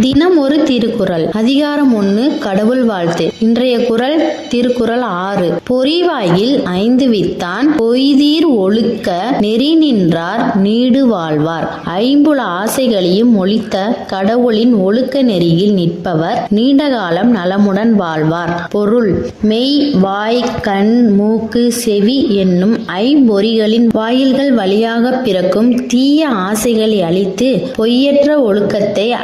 தினம் ஒரு திருக்குறள். அதிகாரம் ஒன்று கடவுள் வாழ்த்து. இன்றைய குறள் திருக்குறள் ஆறு. பொறிவாயில் ஐந்து வித்தான் பொய்தீர் ஒழுக்க நெறி நின்றார் நீடு வாழ்வார். ஐம்புல ஆசைகளையும் ஒழித்த கடவுளின் ஒழுக்க நெறியில் நிற்பவர் நீண்ட காலம் நலமுடன் வாழ்வார். பொருள் மெய் வாய் கண் மூக்கு செவி என்னும் ஐம்பொறிகளின் வாயில்கள் வழியாக பிறக்கும் தீய ஆசைகளை அழித்து பொய்யற்ற ஒழுக்கத்தை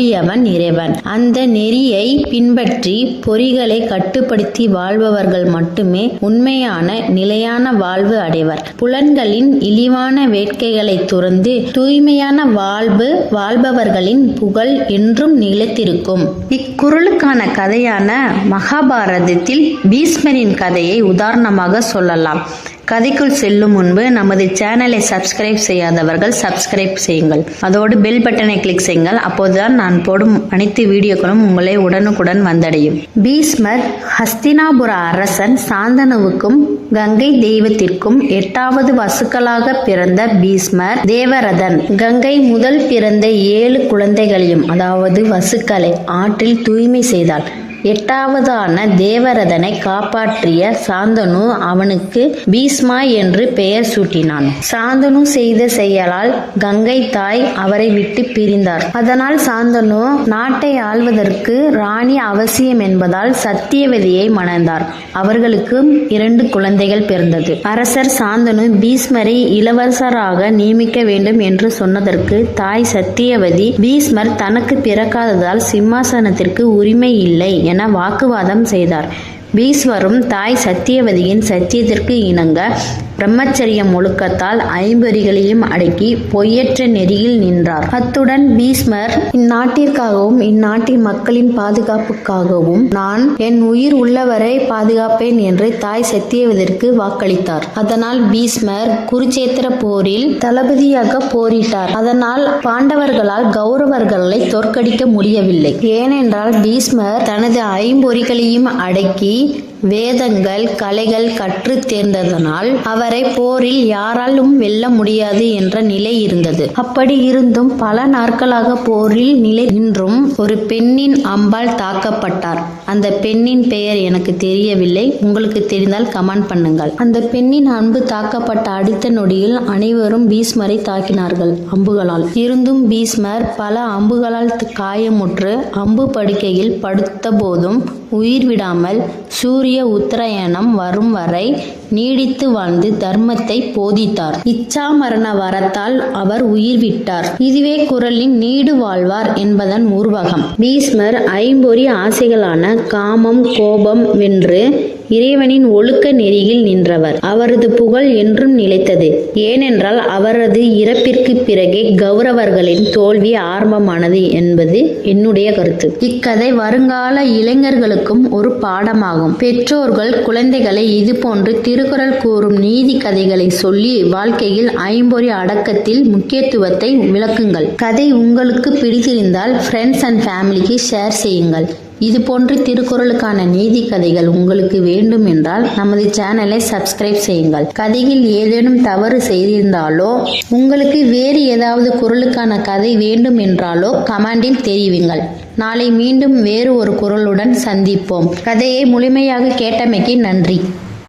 அருளியவன் இறைவன். அந்த நெறியை பின்பற்றி பொறிகளை கட்டுப்படுத்தி வாழ்பவர்கள் மட்டுமே உண்மையான நிலையான வாழ்வு அடைவர். புலன்களின் இழிவான வேட்கைகளை துறந்து தூய்மையான வாழ்வு வாழ்பவர்களின் புகழ் என்றும் நிலைத்திருக்கும். இக்குறளுக்கான கதையான மகாபாரதத்தில் பீஷ்மரின் கதையை உதாரணமாக சொல்லலாம். கதைக்குள் செல்லும் முன்பு நமது சேனலை சப்ஸ்கிரைப் செய்யாதவர்கள் சப்ஸ்கிரைப் செய்யுங்கள். அதோடு பெல் பட்டனை கிளிக் செய்யுங்கள். அப்போதுதான் நான் போடும் அனைத்து வீடியோக்களும் உங்களை உடனுக்குடன் வந்தடையும். பீஸ்மர் ஹஸ்தினாபுர அரசன் சாந்தனுவுக்கும் கங்கை தெய்வத்திற்கும் எட்டாவது வசுக்களாக பிறந்த பீஷ்மர் தேவரதன். கங்கை முதல் பிறந்த ஏழு குழந்தைகளையும் அதாவது வசுக்களை ஆற்றில் தூய்மை செய்தாள். எட்டாவதான தேவரதனை காப்பாற்றிய சாந்தனு அவனுக்கு பீஸ்மா என்று பெயர் சூட்டினான். சாந்தனு செய்த செயலால் கங்கை தாய் அவரை விட்டு பிரிந்தார். அதனால் சாந்தனு நாட்டை ஆள்வதற்கு ராணி அவசியம் என்பதால் சத்தியவதியை மணந்தார். அவர்களுக்கு இரண்டு குழந்தைகள் பிறந்தது. அரசர் சாந்தனு பீஸ்மரை இளவரசராக நியமிக்க வேண்டும் என்று சொன்னதற்கு தாய் சத்தியவதி பீஸ்மர் தனக்கு பிறக்காததால் சிம்மாசனத்திற்கு உரிமை இல்லை என வாக்குவாதம் செய்தார். பீஸ்வரும் தாய் சத்தியவதியின் சத்தியத்திற்கு இணங்க பிரம்மச்சரியம் முழுக்கத்தால் ஐம்பொறிகளையும் அடக்கி பொய்யற்ற நெறியில் நின்றார். அத்துடன் பீஸ்மர் இந்நாட்டிற்காகவும் இந்நாட்டின் மக்களின் பாதுகாப்புக்காகவும் நான் என் உயிர் உள்ளவரை பாதுகாப்பேன் என்று தாய் சத்தியவதற்கு வாக்களித்தார். அதனால் பீஸ்மர் குருச்சேத்திர போரில் தளபதியாக போரிட்டார். அதனால் பாண்டவர்களால் கௌரவர்களை தோற்கடிக்க முடியவில்லை. ஏனென்றால் பீஸ்மர் தனது ஐம்பொறிகளையும் அடக்கி aí வேதங்கள் கலைகள் கற்று தேர்ந்ததனால் அவரை போரில் யாராலும் வெல்ல முடியாது என்ற நிலை இருந்தது. அப்படி இருந்தும் பல நாட்களாக போரில் நிலை நின்றும் ஒரு பெண்ணின் அம்பால் தாக்கப்பட்டார். அந்த பெண்ணின் பெயர் எனக்கு தெரியவில்லை. உங்களுக்கு தெரிந்தால் கமெண்ட் பண்ணுங்கள். அந்த பெண்ணின் அன்பு தாக்கப்பட்ட அடுத்த நொடியில் அனைவரும் பீஸ்மரை தாக்கினார்கள் அம்புகளால். இருந்தும் பீஸ்மர் பல அம்புகளால் காயமுற்று அம்பு படுக்கையில் படுத்த போதும் உயிர் விடாமல் சூரிய உத்தராயணம் வரும் வரை நீடித்து வாழ்ந்து தர்மத்தை போதித்தார். இச்சா மரண வரத்தால் அவர் உயிர் விட்டார் இதுவே குரலின் நீடு வாழ்வார் என்பதன் உருவகம் பீஸ்மர் ஐம்பொறி ஆசைகளான காமம் கோபம் வென்று இறைவனின் ஒழுக்க நெறியில் நின்றவர். அவரது புகழ் என்றும் நிலைத்தது. ஏனென்றால் அவரது இறப்பிற்கு பிறகே கௌரவர்களின் தோல்வி ஆரம்பமானது என்பது என்னுடைய கருத்து. இக்கதை வருங்கால இளைஞர்களுக்கும் ஒரு பாடமாகும். பெற்றோர்கள் குழந்தைகளை இதுபோன்று திருக்குறள் கூறும் நீதி கதைகளை சொல்லி வாழ்க்கையில் ஐம்பொறி அடக்கத்தில் முக்கியத்துவத்தை விளக்குங்கள். கதை உங்களுக்கு பிடித்திருந்தால் ஃப்ரெண்ட்ஸ் அண்ட் ஃபேமிலிக்கு ஷேர் செய்யுங்கள். இது போன்று திருக்குறளுக்கான நீதி கதைகள் உங்களுக்கு வேண்டும் என்றால் நமது சேனலை சப்ஸ்கிரைப் செய்யுங்கள். கதையில் ஏதேனும் தவறு செய்திருந்தாலோ உங்களுக்கு வேறு ஏதாவது குரலுக்கான கதை வேண்டும் என்றாலோ கமெண்டில் தெரிவிங்கள். நாளை மீண்டும் வேறு ஒரு குரலுடன் சந்திப்போம். கதையை முழுமையாக கேட்டமைக்கு நன்றி.